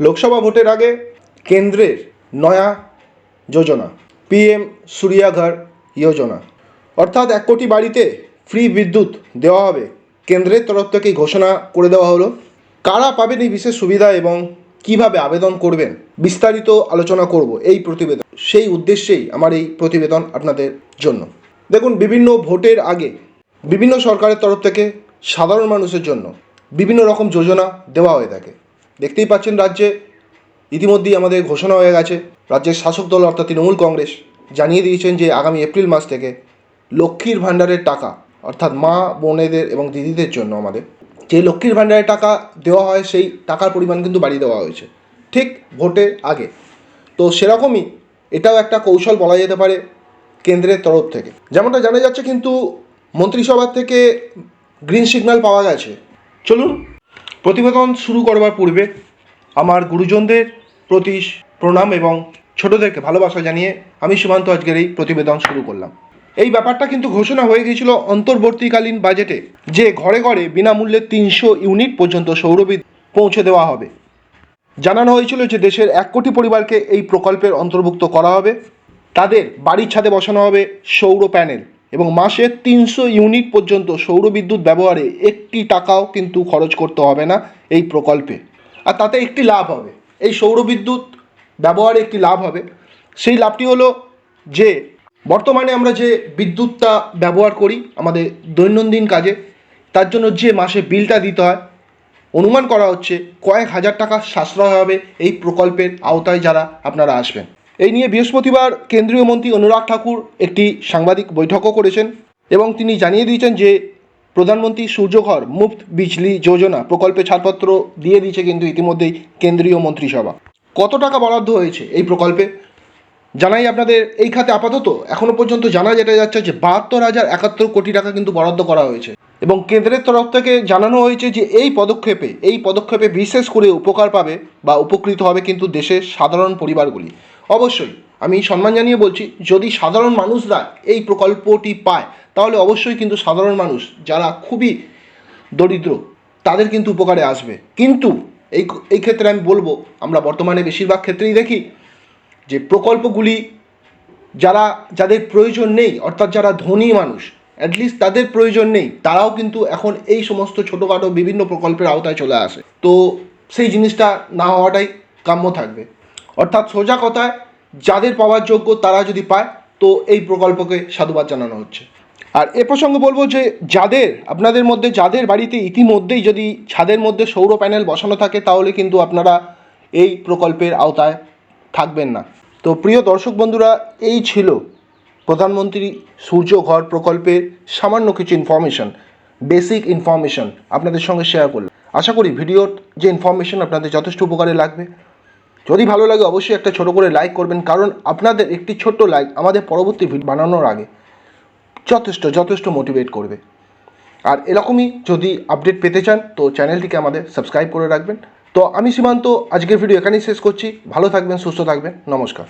লোকসভা ভোটের আগে কেন্দ্রের নয়া যোজনা, পিএম সূর্যাঘর যোজনা। অর্থাৎ এক কোটি বাড়িতে ফ্রি বিদ্যুৎ দেওয়া হবে। কেন্দ্রের তরফ থেকেই ঘোষণা করে দেওয়া হলো। কারা পাবেন এই বিশেষ সুবিধা এবং কীভাবে আবেদন করবেন? বিস্তারিত আলোচনা করব এই প্রতিবেদন। সেই উদ্দেশ্যেই আমার এই প্রতিবেদন আপনাদের জন্য। দেখুন, বিভিন্ন ভোটের আগে বিভিন্ন সরকারের তরফ থেকে সাধারণ মানুষের জন্য বিভিন্ন রকম যোজনা দেওয়া হয়ে থাকে। দেখতেই পাচ্ছেন রাজ্যে ইতিমধ্যেই আমাদের ঘোষণা হয়ে গেছে। রাজ্যের শাসক দল অর্থাৎ তৃণমূল কংগ্রেস জানিয়ে দিয়েছেন যে আগামী এপ্রিল মাস থেকে লক্ষ্মীর ভাণ্ডারের টাকা, অর্থাৎ মা, বোনেদের এবং দিদিদের জন্য আমাদের, যে লক্ষ্মীর ভাণ্ডারের টাকা দেওয়া হয়, সেই টাকার পরিমাণ কিন্তু বাড়িয়ে দেওয়া হয়েছে, ঠিক ভোটের আগে। তো সেরকমই এটাও একটা কৌশল বলা যেতে পারে কেন্দ্রের তরফ থেকে। যেমনটা জানা যাচ্ছে কিন্তু মন্ত্রিসভা থেকে গ্রিন সিগন্যাল পাওয়া গেছে। চলুন প্রতিবেদন শুরু করবার পূর্বে আমার গুরুজনদের প্রতি প্রণাম এবং ছোটদেরকে ভালোবাসা জানিয়ে আমি সীমান্ত আজকের এই প্রতিবেদন শুরু করলাম। এই ব্যাপারটা কিন্তু ঘোষণা হয়ে গিয়েছিল অন্তর্বর্তীকালীন বাজেটে, যে ঘরে ঘরে বিনামূল্যে তিনশো ইউনিট পর্যন্ত সৌরবিদ পৌঁছে দেওয়া হবে। জানানো হয়েছিল যে দেশের এক কোটি পরিবারকে এই প্রকল্পের অন্তর্ভুক্ত করা হবে। তাদের বাড়ির ছাদে বসানো হবে সৌর প্যানেল। এবং মাসে তিনশো ইউনিট পর্যন্ত সৌর বিদ্যুৎ ব্যবহারে একটি টাকাও কিন্তু খরচ করতে হবে না এই প্রকল্পে। আর তাতে একটি লাভ হবে। এই সৌর বিদ্যুৎ ব্যবহারে একটি লাভ হবে। সেই লাভটি হলো যে, বর্তমানে আমরা যে বিদ্যুৎটা ব্যবহার করি আমাদের দৈনন্দিন কাজে, তার জন্য যে মাসে বিলটা দিতে হয়, অনুমান করা হচ্ছে কয়েক হাজার টাকা সাশ্রয় হবে এই প্রকল্পের আওতায় যারা আপনারা আসবেন। এই নিয়ে বৃহস্পতিবার কেন্দ্রীয় মন্ত্রী অনুরাগ ঠাকুর একটি সাংবাদিক বৈঠকও করেছেন এবং তিনি জানিয়ে দিয়েছেন যে প্রধানমন্ত্রী সূর্যঘর মুফত বিজলি যোজনা প্রকল্পে ছাড়পত্র দিয়ে দিয়েছে কিন্তু ইতিমধ্যেই কেন্দ্রীয় মন্ত্রিসভা। কত টাকা বরাদ্দ হয়েছে এই প্রকল্পে? জানাই আপনাদের, এই খাতে আপাতত এখনও পর্যন্ত জানা যেটা যাচ্ছে যে বাহাত্তর হাজার একাত্তর কোটি টাকা কিন্তু বরাদ্দ করা হয়েছে। এবং কেন্দ্রের তরফ থেকে জানানো হয়েছে যে এই পদক্ষেপে এই পদক্ষেপে বিশেষ করে উপকার পাবে বা উপকৃত হবে কিন্তু দেশের সাধারণ পরিবারগুলি। অবশ্যই, আমি সম্মান জানিয়ে বলছি, যদি সাধারণ মানুষরা এই প্রকল্পটি পায়, তাহলে অবশ্যই কিন্তু সাধারণ মানুষ, যারা খুবই দরিদ্র, তাদের কিন্তু উপকারে আসবে। কিন্তু এই এই ক্ষেত্রে আমি বলব, আমরা বর্তমানে বেশিরভাগ ক্ষেত্রেই দেখি যে প্রকল্পগুলি যারা, যাদের প্রয়োজন নেই, অর্থাৎ যারা ধনী মানুষ অ্যাটলিস্ট তাদের প্রয়োজন নেই, তারাও কিন্তু এখন এই সমস্ত ছোটোখাটো বিভিন্ন প্রকল্পের আওতায় চলে আসে। তো সেই জিনিসটা না হওয়াটাই কাম্য থাকবে। অর্থাৎ সোজা কথায়, যাদের পাওয়ার যোগ্য তারা যদি পায়, তো এই প্রকল্পকে সাধুবাদ জানানো হচ্ছে। আর এ প্রসঙ্গে বলব যে, যাদের, আপনাদের মধ্যে, যাদের বাড়িতে ইতিমধ্যেই যদি ছাদের মধ্যে সৌর প্যানেল বসানো থাকে, তাহলে কিন্তু আপনারা এই প্রকল্পের আওতায় থাকবেন না। তো প্রিয় দর্শক বন্ধুরা, এই ছিল প্রধানমন্ত্রী সূর্য ঘর প্রকল্পের সামান্য কিছু ইনফরমেশন বেসিক ইনফরমেশন আপনাদের সঙ্গে শেয়ার করলাম। আশা করি ভিডিওর যে ইনফরমেশন আপনাদের যথেষ্ট উপকারে লাগবে। যদি ভালো লাগে অবশ্যই একটা ছোট করে লাইক করবেন, কারণ আপনাদের একটি ছোট্ট লাইক আমাদের পরবর্তী ভিডিও বানানোর আগে যথেষ্ট যথেষ্ট মোটিভেট করবে। আর এরকমই যদি আপডেট পেতে চান, তো চ্যানেলটিকে আমাদের সাবস্ক্রাইব করে রাখবেন। তো আমি সীমান্ত, আজকের ভিডিও এখানেই শেষ করছি। ভালো থাকবেন, সুস্থ থাকবেন। নমস্কার।